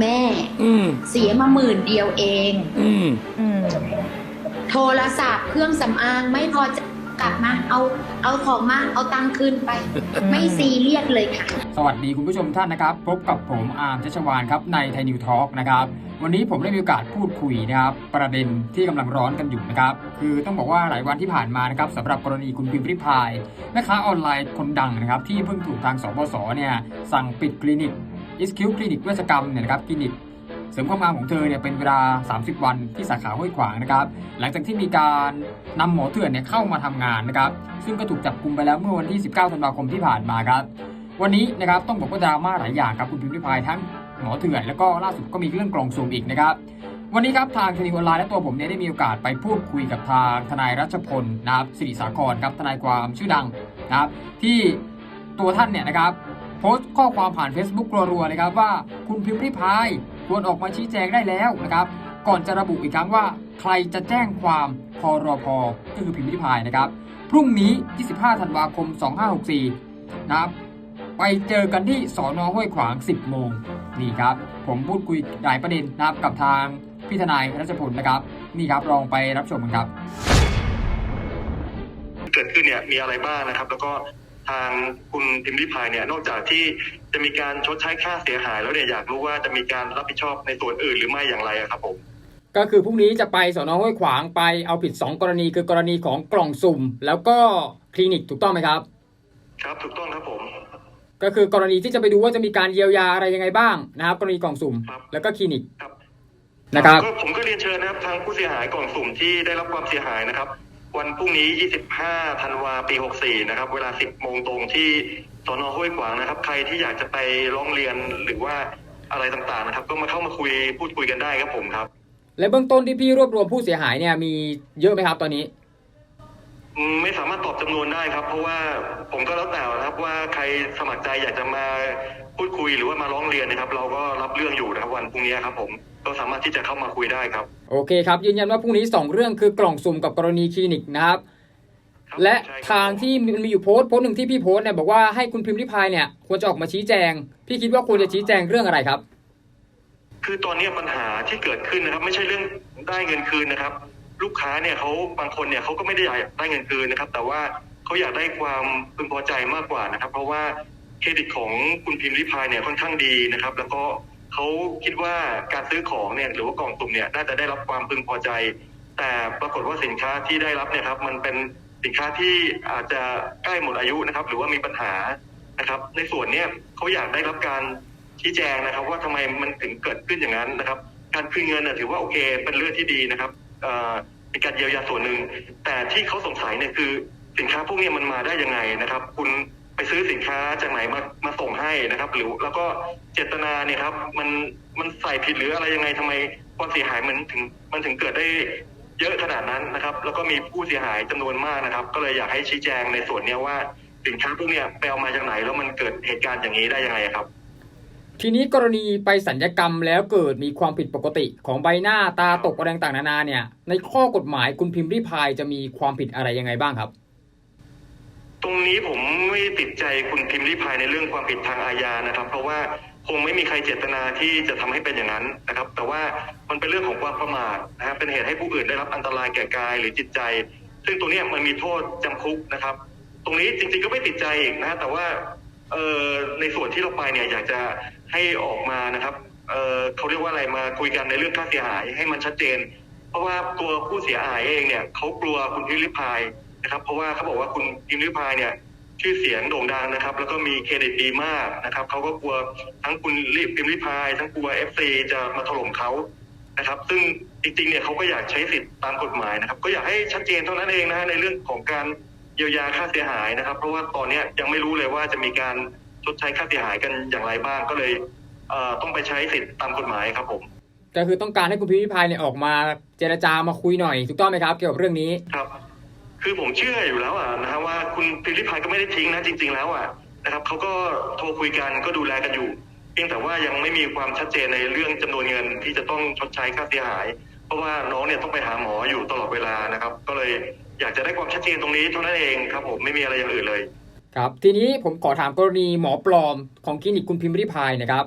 แม่ อืมเสียมาหมื่นเดียวเอง อืมอืมโทรศัพท์เครื่องสำอางไม่พอจะกลับมาเอาเอาของมาเอาตังค์คืนไป ไม่ซีเรียสเลยค่ะ สวัสดีคุณผู้ชมท่านนะครับ พบกับผมอาร์มชัชวานครับในไทยนิวทอล์กนะครับวันนี้ผมได้มีโอกาสพูดคุยนะครับประเด็นที่กำลังร้อนกันอยู่นะครับคือต้องบอกว่าหลายวันที่ผ่านมานะครับสำหรับกรณีคุณพิมพ์ริพายแม่ค้าออนไลน์คนดังนะครับที่เพิ่งถูกทางสบสเนี่ยสั่งปิดคลินิก อิสคิวคลินิกเวชกรรมเนี่ยนะครับคลินิกเสริมความงามของเธอเนี่ยเป็นเวลา 30 วันที่สาขาห้วยขวางนะครับ หลังจากที่มีการนำหมอเถื่อนเนี่ยเข้ามาทำงานนะครับ ซึ่งก็ถูกจับกุมไปแล้วเมื่อวันที่ 19 ธันวาคมที่ผ่านมาครับ วันนี้นะครับต้องบอกว่าดราม่าหลายอย่างครับคุณพิมพ์ริพายทั้งหมอเถื่อนแล้วก็ล่าสุดก็มีเรื่องกลองสุ่มอีกนะครับวันนี้ครับทางคลินิกออนไลน์และตัวผมเนี่ยได้มีโอกาสไปพูดคุยกับทางทนายรัชพลนะครับสิริสาครครับทนายความชื่อดังนะครับที่ตัวท่านเนี่ยนะครับ โพสต์ข้อความผ่าน Facebook รัวๆเลยครับว่าคุณพิมพ์ริพายควรออกมาชี้แจงได้แล้วนะครับ ก่อนจะระบุอีกครั้งว่า ใครจะแจ้งความพรพก็คือพิมพ์ริพายนะครับ พรุ่งนี้ 25 ธันวาคม 2564 นะครับ ไปเจอกันที่สอนอห้วยขวาง 10 โมงนี่ครับ ผมพูดคุยหลายประเด็นนะครับกับทางพี่ทนายรัชพลนะครับ นี่ครับลองไปรับชมกันครับ เกิดขึ้นเนี่ยมีอะไรบ้างนะครับ แล้วก็ ทางคุณพิมพ์ริพายเนี่ยนอกจากที่จะมีการชดใช้ค่าเสียหาย แล้วเนี่ยอยากรู้ว่าจะมีการรับผิดชอบในส่วนอื่นหรือไม่อย่างไรอะครับผมก็คือพรุ่งนี้จะไปสอนอห้วยขวางไปเอาผิด 2 กรณีคือกรณีของกล่องสุ่ม แล้วก็คลินิกถูกต้องไหมครับ ครับถูกต้องครับผม ก็คือกรณีที่จะไปดูว่าจะมีการเยียวยาอะไรยังไงบ้างนะครับ กรณีกล่องสุ่มครับแล้วก็คลินิกครับนะครับก็ผมก็เรียนเชิญนะครับทางผู้เสียหายกล่องสุ่มที่ได้รับความเสียหายนะครับ วันพรุ่งนี้ 25 ธันวาปี 64 นะครับ เวลา 10 โมงตรงที่สอนอห้วยขวางนะครับ ใครที่อยากจะไปร้องเรียนหรือว่าอะไรต่างๆนะครับ ก็มาเข้ามาคุยพูดคุยกันได้ครับผมครับ และเบื้องต้นที่พี่รวบรวมผู้เสียหายเนี่ยมีเยอะไหมครับตอนนี้อืมไม่สามารถตอบจำนวนได้ครับ เพราะว่าผมก็แล้วแต่นะครับว่าใครสมัครใจอยากจะมาพูดคุยหรือว่ามาร้องเรียนนะครับ เราก็รับเรื่องอยู่นะครับวันพรุ่งนี้ครับผม ก็สามารถที่จะเข้ามาคุยได้ครับ โอเคครับ ยืนยันว่าพรุ่งนี้ 2 เรื่องคือกล่องสุ่มกับกรณีคลินิกนะครับครับและใช่ครับทางที่มันมีอยู่โพสต์โพสต์หนึ่งที่พี่โพสต์เนี่ยบอกว่าให้คุณพิมพ์ริพายเนี่ยควรจะออกมาชี้แจง พี่คิดว่าควรจะชี้แจงเรื่องอะไรครับ คือตอนนี้ปัญหาที่เกิดขึ้นนะครับ ไม่ใช่เรื่องได้เงินคืนนะครับ ลูกค้าเนี่ยเขาบางคนเนี่ยเขาก็ไม่ได้อยากได้เงินคืนนะครับ แต่ว่าเขาอยากได้ความพึงพอใจมากกว่านะครับ เพราะว่าเครดิตของคุณพิมพ์ริพายเนี่ยค่อนข้างดีนะครับ แล้วก็ เขาคิดว่าการซื้อของเนี่ยหรือว่ากล่องสุ่มเนี่ยน่าจะได้รับความพึงพอใจ แต่ปรากฏว่าสินค้าที่ได้รับเนี่ยครับมันเป็นสินค้าที่อาจจะใกล้หมดอายุนะครับ หรือว่ามีปัญหานะครับ ในส่วนเนี้ยเขาอยากได้รับการชี้แจงนะครับ ว่าทำไมมันถึงเกิดขึ้นอย่างนั้นนะครับ การคืนเงินน่ะถือว่าโอเค เป็นเรื่องที่ดีนะครับเป็นการเยียวยาส่วนหนึ่งแต่ที่เขาสงสัยเนี่ยคือสินค้าพวกเนี้มันมาได้ยังไงนะครับ คุณ ไปซื้อสินค้าจากไหนมามาส่งให้นะครับ หรือแล้วก็เจตนาเนี่ยครับ มันมันใส่ผิดหรืออะไรยังไงทำไมความเสียหายมันถึงมันถึงเกิดได้เยอะขนาดนั้นนะครับ แล้วก็มีผู้เสียหายจำนวนมากนะครับ ก็เลยอยากให้ชี้แจงในส่วนเนี้ยว่าสินค้าพวกเนี้ยไปเอามาจากไหน แล้วมันเกิดเหตุการณ์อย่างนี้ได้ยังไงครับ ทีนี้กรณีไปสัญญกรรมแล้วเกิดมีความผิดปกติของใบหน้าตาตกอะไรต่างๆนานาเนี่ย ในข้อกฎหมายคุณพิมพ์ริพายจะมีความผิดอะไรยังไงบ้างครับ ตรงนี้ผมไม่ติดใจคุณพิมพ์ริพายในเรื่องความผิดทางอาญานะครับ เพราะว่าคงไม่มีใครเจตนาที่จะทำให้เป็นอย่างนั้นนะครับ แต่ว่ามันเป็นเรื่องของความประมาทนะครับเป็นเหตุให้ผู้อื่นได้รับอันตรายแก่กายหรือจิตใจ ซึ่งตรงนี้มันมีโทษจำคุกนะครับ ตรงนี้จริงๆก็ไม่ติดใจอีกนะแต่ว่าเอ่อในส่วนที่เราไปเนี่ยอยากจะให้ออกมานะครับเอ่อเขาเรียกว่าอะไรมาคุยกันในเรื่องค่าเสียหายให้มันชัดเจน เพราะว่าตัวผู้เสียหายเองเนี่ยเขากลัวคุณพิมพ์ริพาย นะครับ เพราะว่าเขาบอกว่าคุณพิมพ์ริพายเนี่ยชื่อเสียงโด่งดังนะครับ แล้วก็มีเครดิตดีมากนะครับเขาก็กลัวทั้งคุณรีบพิมพ์ริพาย ทั้งกลัวเอฟซีจะมาถล่มเขานะครับ ซึ่งจริงๆเนี่ยเขาก็อยากใช้สิทธิ์ตามกฎหมายนะครับ ก็อยากให้ชัดเจนเท่านั้นเองนะฮะในเรื่องของการเยียวยาค่าเสียหายนะครับ เพราะว่าตอนเนี้ยยังไม่รู้เลยว่าจะมีการชดใช้ค่าเสียหายกันอย่างไรบ้างก็เลยเอ่อต้องไปใช้สิทธิ์ตามกฎหมายครับผมก็คือต้องการให้คุณพิมพ์ริพายเนี่ยออกมาเจรจามาคุยหน่อยถูกต้องไหมครับ เกี่ยวกับเรื่องนี้ครับ คือผมเชื่ออยู่แล้วอะนะฮะว่าคุณพิมพ์ริพายก็ไม่ได้ทิ้งนะจริง ๆ แล้วอะนะครับเขาก็โทรคุยกันก็ดูแลกันอยู่ เพียงแต่ว่ายังไม่มีความชัดเจนในเรื่องจำนวนเงินที่จะต้องชดใช้ค่าเสียหาย เพราะว่าน้องเนี่ยต้องไปหาหมออยู่ตลอดเวลานะครับ ก็เลยอยากจะได้ความชัดเจนตรงนี้เท่านั้นเองครับผมไม่มีอะไรอย่างอื่นเลย ครับ ทีนี้ผมขอถามกรณีหมอปลอมของคลินิกคุณพิมพ์ริพายนะครับ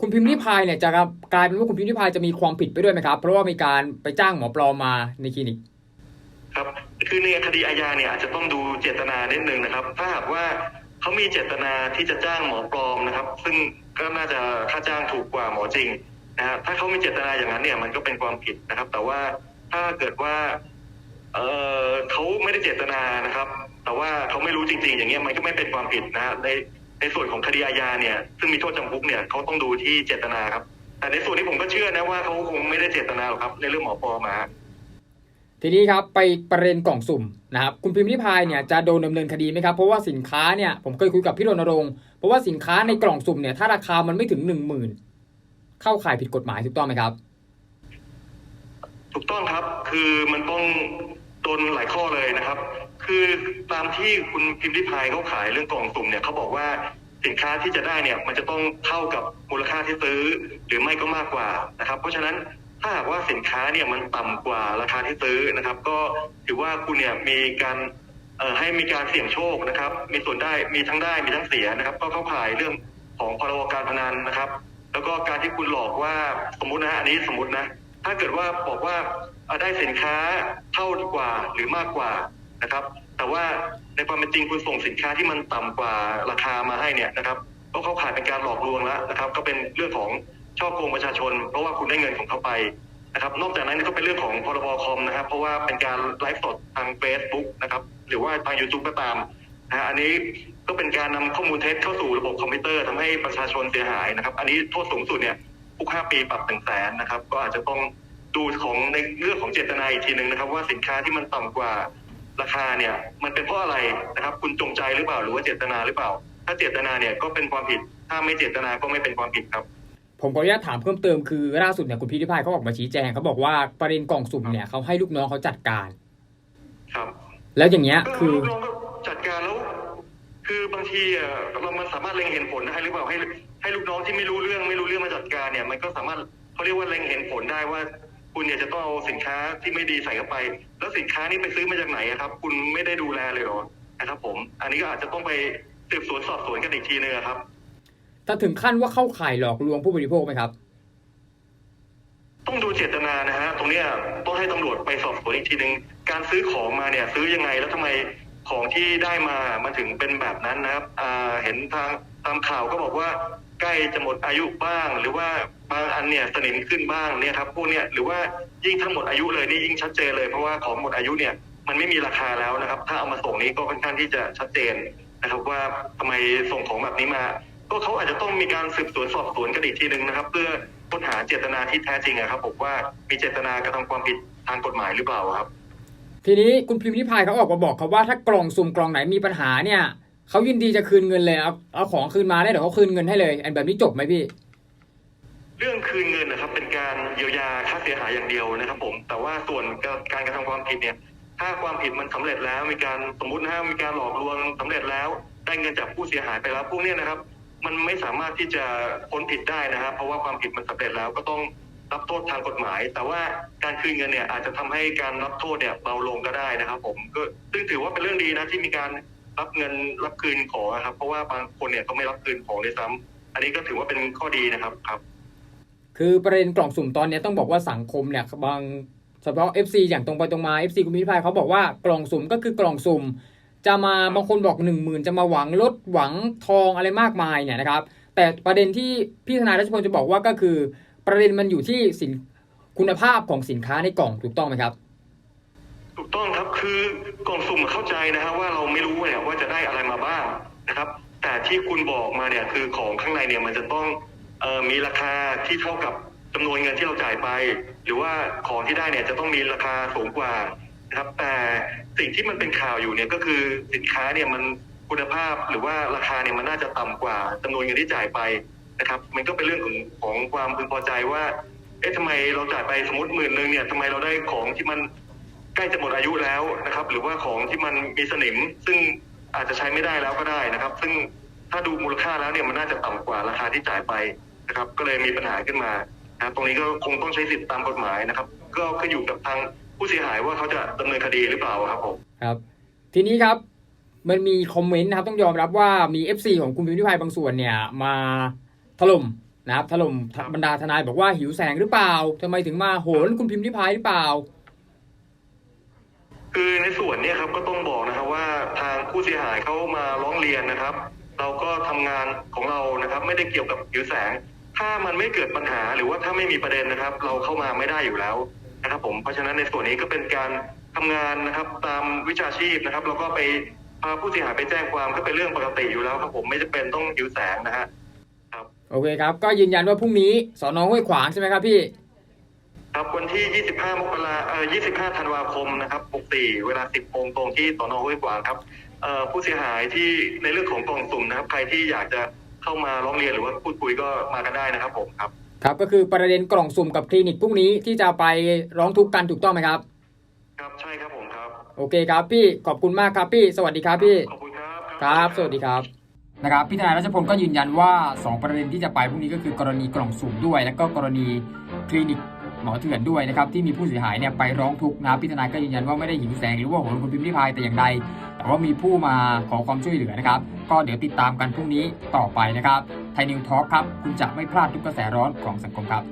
คุณพิมพ์ริพายเนี่ยจะกลายเป็นว่าคุณพิมพ์ริพายจะมีความผิดไปด้วยไหมครับ เพราะว่ามีการไปจ้างหมอปลอมมาในคลินิก ครับ คือในคดีอาญาเนี่ยอาจจะต้องดูเจตนานิดนึงนะครับ ถ้าหากว่าเขามีเจตนาที่จะจ้างหมอปลอมนะครับ ซึ่งก็น่าจะค่าจ้างถูกกว่าหมอจริงนะฮะถ้าเขามีเจตนาอย่างนั้นเนี่ยมันก็เป็นความผิดนะครับ แต่ว่าถ้าเกิดว่าเออเขาไม่ได้เจตนานะครับ แต่ว่าเขาไม่รู้จริง ๆ อย่างเงี้ยมันก็ไม่เป็นความผิดนะฮะในในส่วนของคดีอาญาเนี่ย ซึ่งมีโทษจำคุกเนี่ยเขาต้องดูที่เจตนาครับ แต่ในส่วนนี้ผมก็เชื่อนะว่าเขาคงไม่ได้เจตนาหรอกครับ ในเรื่องหมอปลอมมา ทีนี้ครับไปประเด็นกล่องสุ่มนะครับคุณพิมพ์ริพายเนี่ยจะโดนดำเนินคดีไหมครับเพราะว่าสินค้าเนี่ยผมเคยคุยกับพี่รณรงค์เพราะว่าสินค้าในกล่องสุ่มเนี่ยถ้าราคามันไม่ถึงหนึ่งหมื่นเข้าข่ายผิดกฎหมายถูกต้องไหมครับ ถูกต้องครับคือมันต้องโดนหลายข้อเลยนะครับ คือตามที่คุณพิมพ์ริพายเขาขายเรื่องกล่องสุ่มเนี่ยเขาบอกว่าสินค้าที่จะได้เนี่ยมันจะต้องเท่ากับมูลค่าที่ซื้อ หรือไม่ก็มากกว่านะครับ เพราะฉะนั้น ถ้าหากว่าสินค้าเนี่ยมันต่ำกว่าราคาที่ซื้อนะครับ ก็ถือว่าคุณเนี่ยมีการเอ่อให้มีการเสี่ยงโชคนะครับ มีส่วนได้มีทั้งได้มีทั้งเสียนะครับ ก็เข้าข่ายเรื่องของพรบการพนันนะครับ แล้วก็การที่คุณหลอกว่าสมมุตินะอันนี้สมมตินะ ถ้าเกิดว่าบอกว่าได้สินค้าเท่ากว่าหรือมากกว่านะครับ แต่ว่าในความเป็นจริงคุณส่งสินค้าที่มันต่ำกว่าราคามาให้เนี่ยนะครับ ก็เข้าข่ายเป็นการหลอกลวงแล้วนะครับ ก็เป็นเรื่องของ ช่อโกงประชาชน เพราะว่าคุณได้เงินของเขาไปนะครับ นอกจากนั้นก็เป็นเรื่องของพรบคอมนะครับ เพราะว่าเป็นการไลฟ์สดทาง Facebook นะครับ หรือว่าทาง YouTube ก็ตามนะฮะอันนี้ก็เป็นการนำข้อมูลเท็จเข้าสู่ระบบคอมพิวเตอร์ทำให้ประชาชนเสียหายนะครับ อันนี้โทษสูงสุดเนี่ยคุกห้าปีปรับถึงแสนนะครับ ก็อาจจะต้องดูของในเรื่องของเจตนาอีกทีหนึ่งนะครับ ว่าสินค้าที่มันต่ำกว่าราคาเนี่ย มันเป็นเพราะอะไรนะครับ คุณจงใจหรือเปล่าหรือว่าเจตนาหรือเปล่า ถ้าเจตนาเนี่ยก็เป็นความผิดถ้าไม่เจตนาก็ไม่เป็นความผิดครับ ผมขออนุญาตถามเพิ่มเติมคือล่าสุดเนี่ยคุณพิมพ์ริพายเขาออกมาชี้แจงเขาบอกว่าประเด็นกล่องสุ่มเนี่ยเขาให้ลูกน้องเขาจัดการ ครับ แล้วอย่างเงี้ยก็คือลูกน้องก็จัดการแล้วคือบางทีอะเรามันสามารถเล็งเห็นผลได้หรือเปล่าให้ให้ลูกน้องที่ไม่รู้เรื่องไม่รู้เรื่องมาจัดการเนี่ย มันก็สามารถเขาเรียกว่าเล็งเห็นผลได้ว่า คุณเนี่ยจะต้องเอาสินค้าที่ไม่ดีใส่เข้าไป แล้วสินค้านี้ไปซื้อมาจากไหนอะครับ คุณไม่ได้ดูแลเลยเหรอนะครับผม อันนี้ก็อาจจะต้องไปสืบสวนสอบสวนกันอีกทีนึงอะครับ ถ้าถึงขั้นว่าเข้าข่ายหลอกลวงผู้บริโภคไหมครับ ต้องดูเจตนานะฮะตรงเนี้ยต้องให้ตำรวจไปสอบสวนอีกทีหนึ่งการซื้อของมาเนี่ย ซื้อยังไงแล้วทำไมของที่ได้มามันถึงเป็นแบบนั้นนะครับเห็นทางตามข่าวก็บอกว่าใกล้จะหมดอายุบ้าง หรือว่าบางอันเนี่ยสนิมขึ้นบ้างเนี่ยครับพวกเนี้ยหรือว่ายิ่งทั้งหมดอายุเลยนี่ยิ่งชัดเจนเลยเพราะว่าของหมดอายุเนี่ยมันไม่มีราคาแล้วนะครับ ถ้าเอามาส่งนี้ก็ค่อนข้างที่จะชัดเจนนะครับว่าทำไมส่งของแบบนี้มา ก็เขาอาจจะต้องมีการสืบสวนสอบสวนกันอีกทีหนึ่งนะครับ เพื่อค้นหาเจตนาที่แท้จริงอะครับผมว่ามีเจตนากระทำความผิดทางกฎหมายหรือเปล่าครับ ทีนี้คุณพิมพ์ริพายเขาออกมาบอกครับว่าถ้ากล่องสุ่มกล่องไหนมีปัญหาเนี่ยเขายินดีจะคืนเงินเลยเอาเอาของคืนมาได้เดี๋ยวเขาคืนเงินให้เลยอันแบบนี้จบไหมพี่ เรื่องคืนเงินนะครับ เป็นการเยียวยาค่าเสียหายอย่างเดียวนะครับ ผม แต่ว่าส่วนการกระทำความผิดเนี่ย ถ้าความผิดมันสำเร็จแล้วมีการสมมตินะฮะมีการหลอกลวงสำเร็จแล้ว ได้เงินจากผู้เสียหายไปแล้วพวกเนี้ยนะครับ มันไม่สามารถที่จะพ้นผิดได้นะครับ เพราะว่าความผิดมันสำเร็จแล้วก็ต้องรับโทษทางกฎหมาย แต่ว่าการคืนเงินเนี่ยอาจจะทำให้การรับโทษเนี่ยเบาลงก็ได้นะครับผมก็ซึ่งถือว่าเป็นเรื่องดีนะที่มีการรับเงินรับคืนของครับ เพราะว่าบางคนเนี่ยก็ไม่รับคืนของเลยซ้ำอันนี้ก็ถือว่าเป็นข้อดีนะครับครับ คือประเด็นกล่องสุ่มตอนนี้ต้องบอกว่าสังคมเนี่ยบางเฉพาะ FC อย่างตรงไปตรงมา FC คุณพิมพ์ริพายเขาบอกว่ากล่องสุ่มก็คือกล่องสุ่ม จะมาบางคนบอกหนึ่งหมื่นจะมาหวังลดหวังทองอะไรมากมายเนี่ยนะครับ แต่ประเด็นที่พี่ทนายรัชพลจะบอกว่าก็คือ ประเด็นมันอยู่ที่สินคุณภาพของสินค้าในกล่องถูกต้องไหมครับ ถูกต้องครับคือกล่องสุ่มเข้าใจนะฮะว่าเราไม่รู้เนี่ยว่าจะได้อะไรมาบ้างนะครับ แต่ที่คุณบอกมาเนี่ยคือของข้างในเนี่ยมันจะต้องออมีราคาที่เท่ากับจำนวนเงินที่เราจ่ายไป หรือว่าของที่ได้เนี่ยจะต้องมีราคาสูงกว่า นะครับแต่สิ่งที่มันเป็นข่าวอยู่เนี่ยก็คือสินค้าเนี่ยมันคุณภาพหรือว่าราคาเนี่ยมันน่าจะต่ำกว่าจำนวนเงินที่จ่ายไปนะครับ มันก็เป็นเรื่องของของความพึงพอใจว่า เอ๊ะทำไมเราจ่ายไปสมมติหมื่นหนึ่งเนี่ยทำไมเราได้ของที่มันใกล้จะหมดอายุแล้วนะครับ หรือว่าของที่มันมีสนิม ซึ่งอาจจะใช้ไม่ได้แล้วก็ได้นะครับ ซึ่งถ้าดูมูลค่าแล้วเนี่ยมันน่าจะต่ำกว่าราคาที่จ่ายไปนะครับ ก็เลยมีปัญหาขึ้นมานะครับตรงนี้ก็คงต้องใช้สิทธิตามกฎหมายนะครับ ก็ขึ้นอยู่กับทาง ผู้เสียหายว่าเขาจะดำเนินคดีหรือเปล่าครับผมครับ ทีนี้ครับมันมีคอมเมนต์นะครับต้องยอมรับว่ามี FC ของคุณพิมพ์ริพายบางส่วนเนี่ยมาถล่มนะครับถล่มบรรดาทนายบอกว่าหิวแสงหรือเปล่าทำไมถึงมาโหนคุณพิมพ์ริพายหรือเปล่า คือในส่วนเนี้ครับก็ต้องบอกนะครับว่าทางผู้เสียหายเขามาร้องเรียนนะครับ เราก็ทำงานของเรานะครับ ไม่ได้เกี่ยวกับผิวแสง ถ้ามันไม่เกิดปัญหาหรือว่าถ้าไม่มีประเด็นนะครับ เราเข้ามาไม่ได้อยู่แล้ว นะครับผมเพราะฉะนั้นในส่วนนี้ก็เป็นการทำงานนะครับตามวิชาชีพนะครับแล้วก็ไปพาผู้เสียหายไปแจ้งความก็เป็นเรื่องปกติอยู่แล้วครับผมไม่จำเป็นต้องผิวแสงนะฮะโอเคครับ ก็ยืนยันว่าพรุ่งนี้สอนอห้วยขวางใช่ไหมครับพี่ ครับวันที่ 25 มกราเอ่อ25 ธันวาคมนะครับ 64 เวลา 10โมงตรงที่สนห้วยขวางครับเอ่อผู้เสียหายที่ในเรื่องของกล่องสุ่มนะครับ ใครที่อยากจะเข้ามาร้องเรียนหรือว่าพูดคุยก็มากันได้นะครับผมครับ ครับก็คือประเด็นกล่องสุ่มกับคลินิกพรุ่งนี้ที่จะไปร้องทุกข์กันถูกต้องไหมครับ ครับใช่ครับผมครับ โอเคครับพี่ขอบคุณมากครับพี่ สวัสดีครับพี่ขอบคุณครับครับ สวัสดีครับนะครับพี่ทนายรัชพลก็ยืนยันว่า 2 ประเด็นที่จะไปพรุ่งนี้ก็คือกรณีกล่องสุ่มด้วย แล้วก็กรณีคลินิกหมอเถื่อนด้วยนะครับที่มีผู้เสียหายเนี่ยไปร้องทุกข์นะครับพี่ทนายก็ยืนยันว่าไม่ได้หิวแสงหรือว่าโหนคุณพิมพ์ริพายแต่อย่างใด แต่ว่ามีผู้มาขอความช่วยเหลือนะครับ ก็เดี๋ยวติดตามกันพรุ่งนี้ต่อไปนะครับไทยนิวทอล์ครับ คุณจะไม่พลาดทุกกระแสร้อนของสังคมครับ